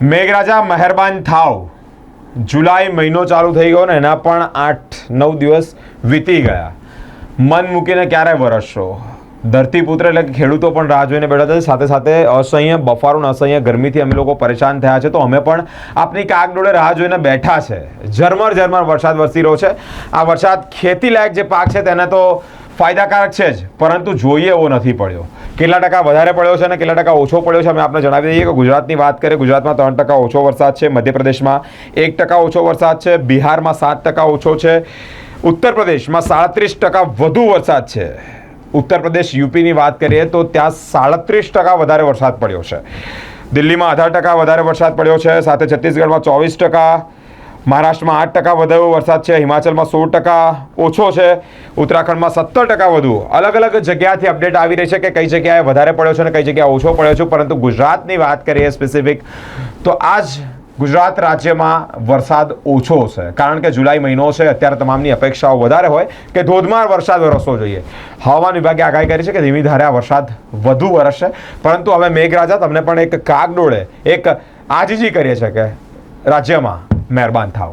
મેઘરાજા મહેરબાન થાવ. જુલાઈ મહિનો ચાલુ થઈ ગયો ને એના પણ આઠ નવ દિવસ વીતી ગયા. મન મૂકીને ક્યારે વરસશો? ધરતીપુત્ર એટલે ખેડૂતો પણ રાહ જોઈને બેઠા છે. સાથે સાથે અસહ્ય બફારો અને અસહ્ય ગરમીથી અમે લોકો પરેશાન થયા છે. તો અમે પણ આપની કાગડોળે રાહ જોઈને બેઠા છે. ઝરમર ઝરમર વરસાદ વરસી રહ્યો છે. આ વરસાદ ખેતી લાયક જે પાક છે તેને તો ફાયદાકારક છે જ, પરંતુ જોઈએ એવો નથી પડ્યો. કેટલા ટકા વધારે પડ્યો છે અને કેટલા ટકા ઓછો પડ્યો છે અમે આપણે જણાવી દઈએ કે ગુજરાતની વાત કરીએ, ગુજરાતમાં ત્રણ ટકા ઓછો વરસાદ છે, મધ્યપ્રદેશમાં એક ટકા ઓછો વરસાદ છે, બિહારમાં સાત ટકા ઓછો છે ઉત્તર પ્રદેશમાં સાડત્રીસ ટકા વધુ વરસાદ છે. ઉત્તર પ્રદેશ યુપીની વાત કરીએ તો ત્યાં સાડત્રીસ ટકા વધારે વરસાદ પડ્યો છે. દિલ્હીમાં અઢાર ટકા વધારે વરસાદ પડ્યો છે, સાથે છત્તીસગઢમાં ચોવીસ ટકા મહારાષ્ટ્રમાં આઠ ટકા વધુ વરસાદ છે, હિમાચલમાં સોળ ટકા ઓછો છે, ઉત્તરાખંડમાં સત્તર ટકા વધુ. અલગ અલગ જગ્યાથી અપડેટ આવી રહી છે કે કઈ જગ્યાએ વધારે પડ્યો છે અને કઈ જગ્યાએ ઓછો પડ્યો છે, પરંતુ ગુજરાતની વાત કરીએ સ્પેસિફિક તો આજ ગુજરાત રાજ્યમાં વરસાદ ઓછો છે. કારણ કે જુલાઈ મહિનો છે, અત્યારે તમામની અપેક્ષાઓ વધારે હોય કે ધોધમાર વરસાદ વરસવો જોઈએ. હવામાન વિભાગે આગાહી કરી છે કે ધીમી ધારે આ વરસાદ વધુ વરસશે. પરંતુ હવે મેઘરાજા, તમને પણ એક કાગડોળે એક આજીજી કરીએ છે કે રાજ્યમાં મહેરબાન થાવ